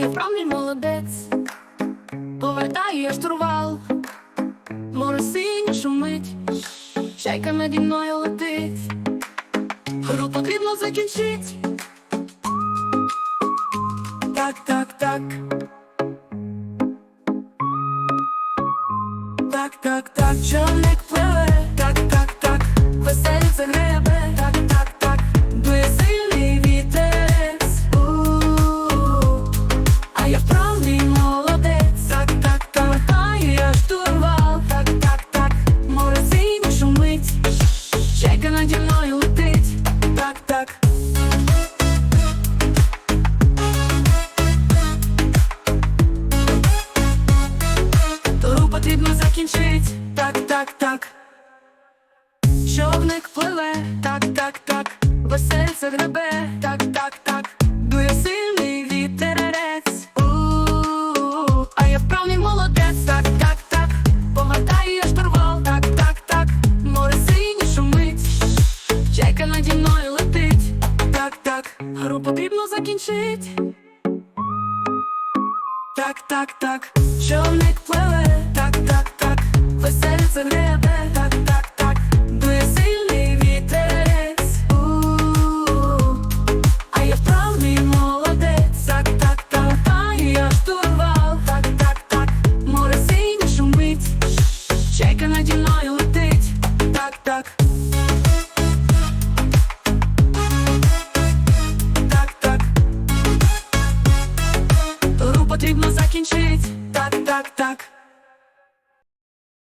я вправний молодець, повертаю я штурвал, море синє шумить, чайка наді мною летить, гру потрібно закінчить. Так, так, так. Так, так, так, чоловік пливе. Наді мною летить, так, так. Тору потрібно закінчить, так, так, так. Човник пливе, так, так, так. Весельце гребе, потрібно закінчить. Так, так, так, човник пливе, так, так, так, весельце небе, так, так, так, дує сильний вітерець, у, -у, -у. а я вправний молодець, так, так, так, та я штурвал, так, так, так, море синє шумить, чека наді мною.